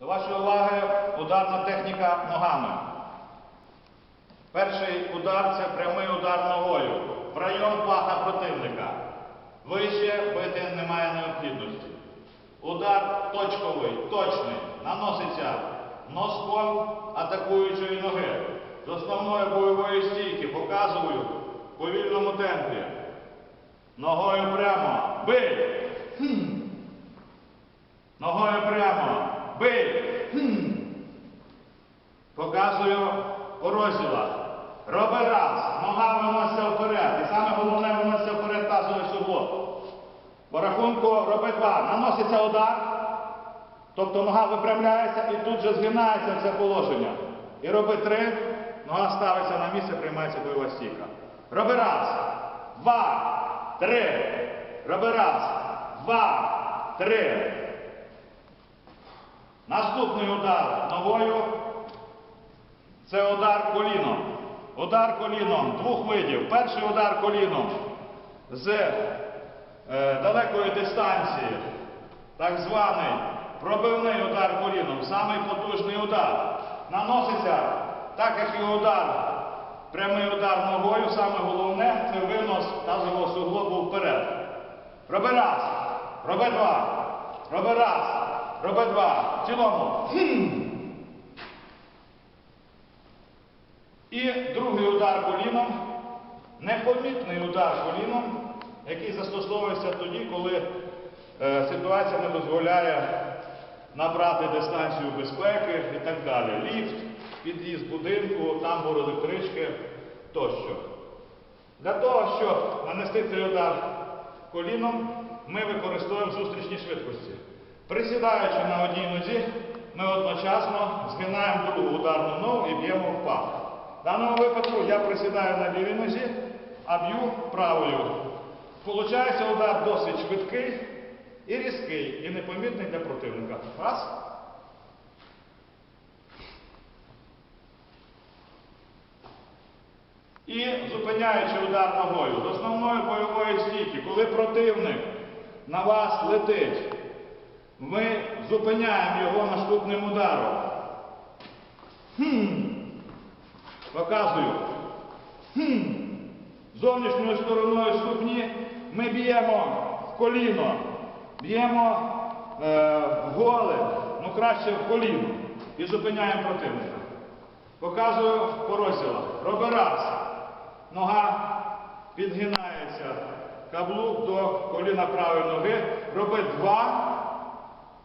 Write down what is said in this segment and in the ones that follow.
До вашої уваги ударна техніка ногами. Перший удар це прямий удар ногою в район паха противника. Вище бити немає необхідності. Удар точковий, точний, наноситься носком атакуючої ноги. З основної бойової стійки показую в повільному темпі. Ногою прямо. Бий! Ногою прямо. Бий! Хм. Показую у. Роби раз. Нога виноситься вперед. І саме головне виноситься вперед тазовий суглоб. По рахунку роби два. Наноситься удар. Тобто нога випрямляється і тут же згинається в це положення. І роби три. Нога ставиться на місце, приймається бойова стійка. Роби раз. Два. Три. Роби раз. Два. Три. Наступний удар ногою це удар коліном. Удар коліном двох видів. Перший удар коліном з е, далекої дистанції, так званий пробивний удар коліном, самий потужний удар. Наноситься, так як і удар, прямий удар ногою, саме головне це винос тазового суглобу вперед. Роби раз, роби два, роби раз, роби два. В цілому. Хм. І другий удар коліном, непомітний удар коліном, який застосовується тоді, коли е, ситуація не дозволяє набрати дистанцію безпеки і так далі. Ліфт, під'їзд будинку, тамбур електрички тощо. Для того, щоб нанести цей удар коліном, ми використовуємо зустрічні швидкості. Присідаючи на одній нозі, ми одночасно згинаємо другу ударну ногу і б'ємо в пах. В даному випадку я присідаю на лівій нозі, а б'ю правою. Получається удар досить швидкий і різкий, і непомітний для противника. Раз. І зупиняючи удар ногою з основної бойової стійки, коли противник на вас летить, ми зупиняємо його наступним ударом. Хм. Показую. Хм. Зовнішньою стороною ступні ми б'ємо в коліно, б'ємо е, в голе, ну краще в коліно. І зупиняємо противника. Показую по розділах. Роби раз. Нога підгинається. Каблук до коліна правої ноги. Роби два.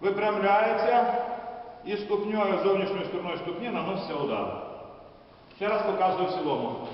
Випрямляється. І ступньою зовнішньою стороною ступні наноситься удар. Ще раз показую в цілому.